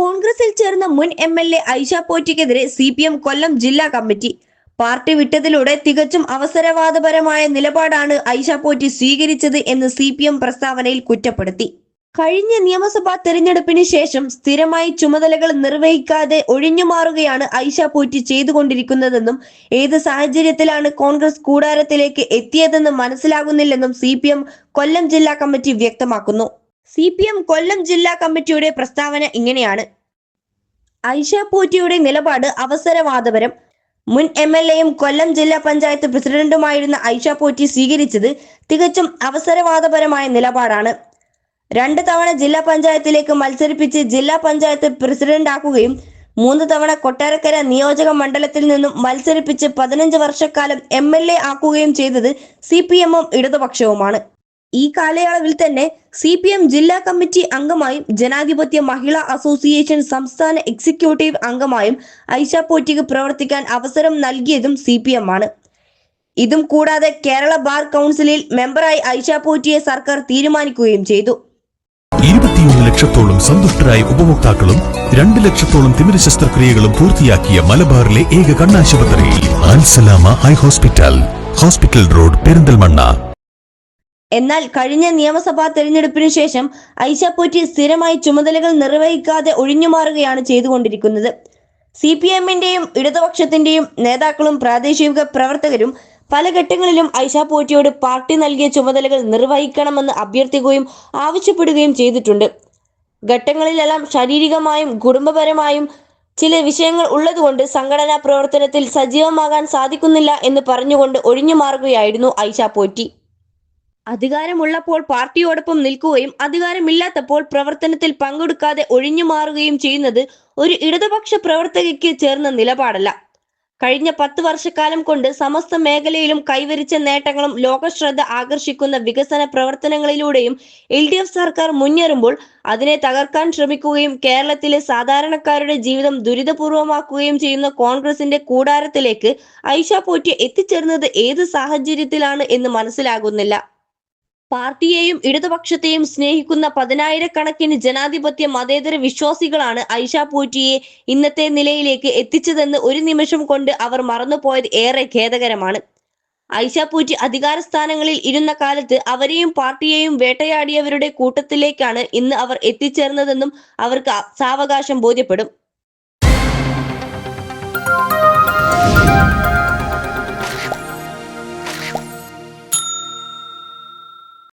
കോൺഗ്രസിൽ ചേർന്ന മുൻ എം എൽ എ ഐഷ പോറ്റിക്കെതിരെ സി പി എം കൊല്ലം ജില്ലാ കമ്മിറ്റി. പാർട്ടി വിട്ടതിലൂടെ തികച്ചും അവസരവാദപരമായ നിലപാടാണ് ഐഷ പോറ്റി സ്വീകരിച്ചത് എന്ന് സി പി എം പ്രസ്താവനയിൽ കുറ്റപ്പെടുത്തി. കഴിഞ്ഞ നിയമസഭാ തെരഞ്ഞെടുപ്പിന് ശേഷം സ്ഥിരമായി ചുമതലകൾ നിർവഹിക്കാതെ ഒഴിഞ്ഞുമാറുകയാണ് ഐഷ പോറ്റി ചെയ്തുകൊണ്ടിരിക്കുന്നതെന്നും ഏത് സാഹചര്യത്തിലാണ് കോൺഗ്രസ് കൂടാരത്തിലേക്ക് എത്തിയതെന്ന് മനസ്സിലാകുന്നില്ലെന്നും സി കൊല്ലം ജില്ലാ കമ്മിറ്റി വ്യക്തമാക്കുന്നു. സി പി എം കൊല്ലം ജില്ലാ കമ്മിറ്റിയുടെ പ്രസ്താവന ഇങ്ങനെയാണ്. ഐഷ പൂറ്റിയുടെ നിലപാട് അവസരവാദപരം. മുൻ എം എൽ എയും കൊല്ലം ജില്ലാ പഞ്ചായത്ത് പ്രസിഡന്റുമായിരുന്ന ഐഷ പോറ്റി സ്വീകരിച്ചത് തികച്ചും അവസരവാദപരമായ നിലപാടാണ്. രണ്ട് തവണ ജില്ലാ പഞ്ചായത്തിലേക്ക് മത്സരിപ്പിച്ച് ജില്ലാ പഞ്ചായത്ത് പ്രസിഡന്റാക്കുകയും മൂന്ന് തവണ കൊട്ടാരക്കര നിയോജക മണ്ഡലത്തിൽ നിന്നും മത്സരിപ്പിച്ച് പതിനഞ്ച് വർഷക്കാലം എം എൽ എ ആക്കുകയും ചെയ്തത് സി പി എമ്മും ഇടതുപക്ഷവുമാണ്. ഈ കാലയളവിൽ തന്നെ സി പി എം ജില്ലാ കമ്മിറ്റി അംഗമായും ജനാധിപത്യ മഹിളാ അസോസിയേഷൻ സംസ്ഥാന എക്സിക്യൂട്ടീവ് അംഗമായും ഐഷ പോറ്റിക്ക് പ്രവർത്തിക്കാൻ അവസരം നൽകിയതും സി പി എം ആണ്. ഇതും കൂടാതെ കേരള ബാർ കൗൺസിലിൽ മെമ്പറായി ഐഷ പോറ്റിയെ സർക്കാർ തീരുമാനിക്കുകയും ചെയ്തു. ഇരുപത്തിയൊന്ന് ലക്ഷത്തോളം സന്തുഷ്ടരായ ഉപഭോക്താക്കളും രണ്ട് ലക്ഷത്തോളം തിമിര ശസ്ത്രക്രിയകളും പൂർത്തിയാക്കിയ മലബാറിലെ ഏക കണ്ണാശുപത്രി Alsalama high hospital. Hospital road Perinthalmanna. എന്നാൽ കഴിഞ്ഞ നിയമസഭാ തെരഞ്ഞെടുപ്പിനു ശേഷം ഐഷ പോറ്റി സ്ഥിരമായി ചുമതലകൾ നിർവഹിക്കാതെ ഒഴിഞ്ഞുമാറുകയാണ് ചെയ്തുകൊണ്ടിരിക്കുന്നത്. സി പി എമ്മിന്റെയും ഇടതുപക്ഷത്തിന്റെയും നേതാക്കളും പ്രാദേശിക പ്രവർത്തകരും പല ഘട്ടങ്ങളിലും ഐഷ പോറ്റിയോട് പാർട്ടി നൽകിയ ചുമതലകൾ നിർവഹിക്കണമെന്ന് അഭ്യർത്ഥിക്കുകയും ആവശ്യപ്പെടുകയും ചെയ്തിട്ടുണ്ട്. ഘട്ടങ്ങളിലെല്ലാം ശാരീരികമായും കുടുംബപരമായും ചില വിഷയങ്ങൾ ഉള്ളതുകൊണ്ട് സംഘടനാ പ്രവർത്തനത്തിൽ സജീവമാകാൻ സാധിക്കുന്നില്ല എന്ന് പറഞ്ഞുകൊണ്ട് ഒഴിഞ്ഞു മാറുകയായിരുന്നു ഐഷ അധികാരമുള്ളപ്പോൾ പാർട്ടിയോടൊപ്പം നിൽക്കുകയും അധികാരമില്ലാത്തപ്പോൾ പ്രവർത്തനത്തിൽ പങ്കെടുക്കാതെ ഒഴിഞ്ഞു മാറുകയും ചെയ്യുന്നത് ഒരു ഇടതുപക്ഷ പ്രവർത്തകയ്ക്ക് ചേർന്ന നിലപാടല്ല. കഴിഞ്ഞ പത്ത് വർഷക്കാലം കൊണ്ട് സമസ്ത മേഖലയിലും കൈവരിച്ച നേട്ടങ്ങളും ലോകശ്രദ്ധ ആകർഷിക്കുന്ന വികസന പ്രവർത്തനങ്ങളിലൂടെയും എൽ ഡി എഫ് സർക്കാർ മുന്നേറുമ്പോൾ അതിനെ തകർക്കാൻ ശ്രമിക്കുകയും കേരളത്തിലെ സാധാരണക്കാരുടെ ജീവിതം ദുരിതപൂർവമാക്കുകയും ചെയ്യുന്ന കോൺഗ്രസിന്റെ കൂടാരത്തിലേക്ക് ഐഷ പോറ്റി എത്തിച്ചേർന്നത് ഏത് സാഹചര്യത്തിലാണ് എന്ന് മനസ്സിലാകുന്നില്ല. പാർട്ടിയെയും ഇടതുപക്ഷത്തെയും സ്നേഹിക്കുന്ന പതിനായിരക്കണക്കിന് ജനാധിപത്യ മതേതര വിശ്വാസികളാണ് ഐഷ പൂറ്റിയെ ഇന്നത്തെ നിലയിലേക്ക് എത്തിച്ചതെന്ന് ഒരു നിമിഷം കൊണ്ട് അവർ മറന്നുപോയത് ഏറെ ഖേദകരമാണ്. ഐഷ പൂറ്റി അധികാരസ്ഥാനങ്ങളിൽ ഇരുന്ന കാലത്ത് അവരെയും പാർട്ടിയെയും വേട്ടയാടിയവരുടെ കൂട്ടത്തിലേക്കാണ് ഇന്ന് അവർ എത്തിച്ചേർന്നതെന്നും അവർക്ക് സാവകാശം ബോധ്യപ്പെടും.